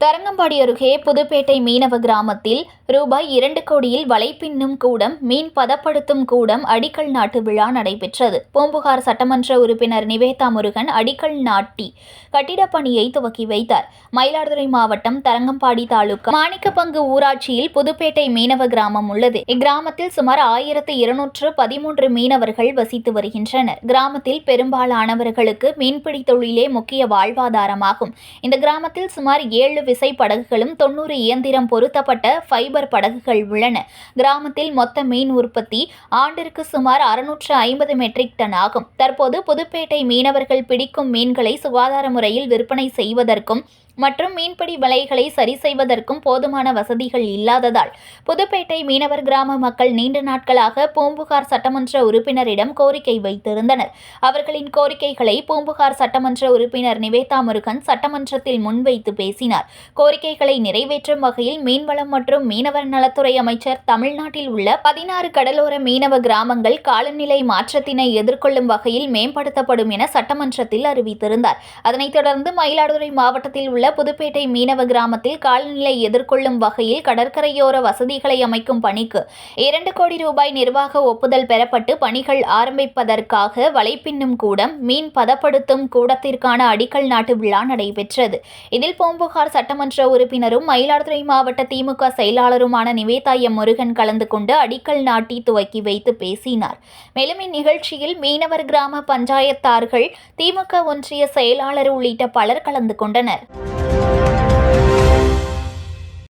தரங்கம்பாடி அருகே புதுப்பேட்டை மீனவ கிராமத்தில் ரூபாய் இரண்டு கோடியில் வலைப்பின்னும் கூடம் மீன் பதப்படுத்தும் கூடம் அடிக்கல் நாட்டு விழா நடைபெற்றது. பூம்புகார் சட்டமன்ற உறுப்பினர் நிவேதா முருகன் அடிக்கல் நாட்டி கட்டிடப் பணியை துவக்கி வைத்தார். மயிலாடுதுறை மாவட்டம் தரங்கம்பாடி தாலுகா மாணிக்கப்பங்கு ஊராட்சியில் புதுப்பேட்டை மீனவ கிராமம் உள்ளது. இக்கிராமத்தில் சுமார் ஆயிரத்து இருநூற்று பதிமூன்று மீனவர்கள் வசித்து வருகின்றனர். கிராமத்தில் பெரும்பாலானவர்களுக்கு மீன்பிடி தொழிலே முக்கிய வாழ்வாதாரமாகும். இந்த கிராமத்தில் சுமார் ஏழு விசை படகுகளும் தொண்ணூறு இயந்திரம் பொருத்தப்பட்ட ஃபைபர் படகுகள் உள்ளன. கிராமத்தில் மொத்த மீன் உற்பத்தி ஆண்டிற்கு சுமார் அறுநூற்று ஐம்பது மெட்ரிக் டன் ஆகும். தற்போது புதுப்பேட்டை மீனவர்கள் பிடிக்கும் மீன்களை சுகாதார முறையில் விற்பனை செய்வதற்கும் மற்றும் மீன்பிடி வலைகளை சரி செய்வதற்கும் போதுமான வசதிகள் இல்லாததால் புதுப்பேட்டை மீனவர் கிராம மக்கள் நீண்ட நாட்களாக பூம்புகார் சட்டமன்ற உறுப்பினரிடம் கோரிக்கை வைத்திருந்தனர். அவர்களின் கோரிக்கைகளை பூம்புகார் சட்டமன்ற உறுப்பினர் நிவேதா முருகன் சட்டமன்றத்தில் முன்வைத்து பேசினார். கோரிக்கைகளை நிறைவேற்றும் வகையில் மீன்வளம் மற்றும் மீனவர் நலத்துறை அமைச்சர் தமிழ்நாட்டில் உள்ள பதினாறு கடலோர மீனவ கிராமங்கள் காலநிலை மாற்றத்தினை எதிர்கொள்ளும் வகையில் மேம்படுத்தப்படும் என சட்டமன்றத்தில் அறிவித்திருந்தார். அதனைத் தொடர்ந்து மயிலாடுதுறை மாவட்டத்தில் உள்ள உள்ள புதுப்பேட்டை மீனவ கிராமத்தில் காலநிலை எதிர்கொள்ளும் வகையில் கடற்கரையோர வசதிகளை அமைக்கும் பணிக்கு இரண்டு கோடி ரூபாய் நிர்வாக ஒப்புதல் பெறப்பட்டு பணிகள் ஆரம்பிப்பதற்காக வலைப்பின்னும் கூடம் மீன் பதப்படுத்தும் கூடத்திற்கான அடிக்கல் நாட்டு விழா நடைபெற்றது. இதில் பூம்புகார் சட்டமன்ற உறுப்பினரும் மயிலாடுதுறை மாவட்ட திமுக செயலாளருமான நிவேதா எம் முருகன் கலந்து கொண்டு அடிக்கல் நாட்டி துவக்கி வைத்து பேசினார். மேலும் இந்நிகழ்ச்சியில் மீனவர் கிராம பஞ்சாயத்தார்கள் திமுக ஒன்றிய செயலாளர் உள்ளிட்ட பலர் கலந்து கொண்டனர்.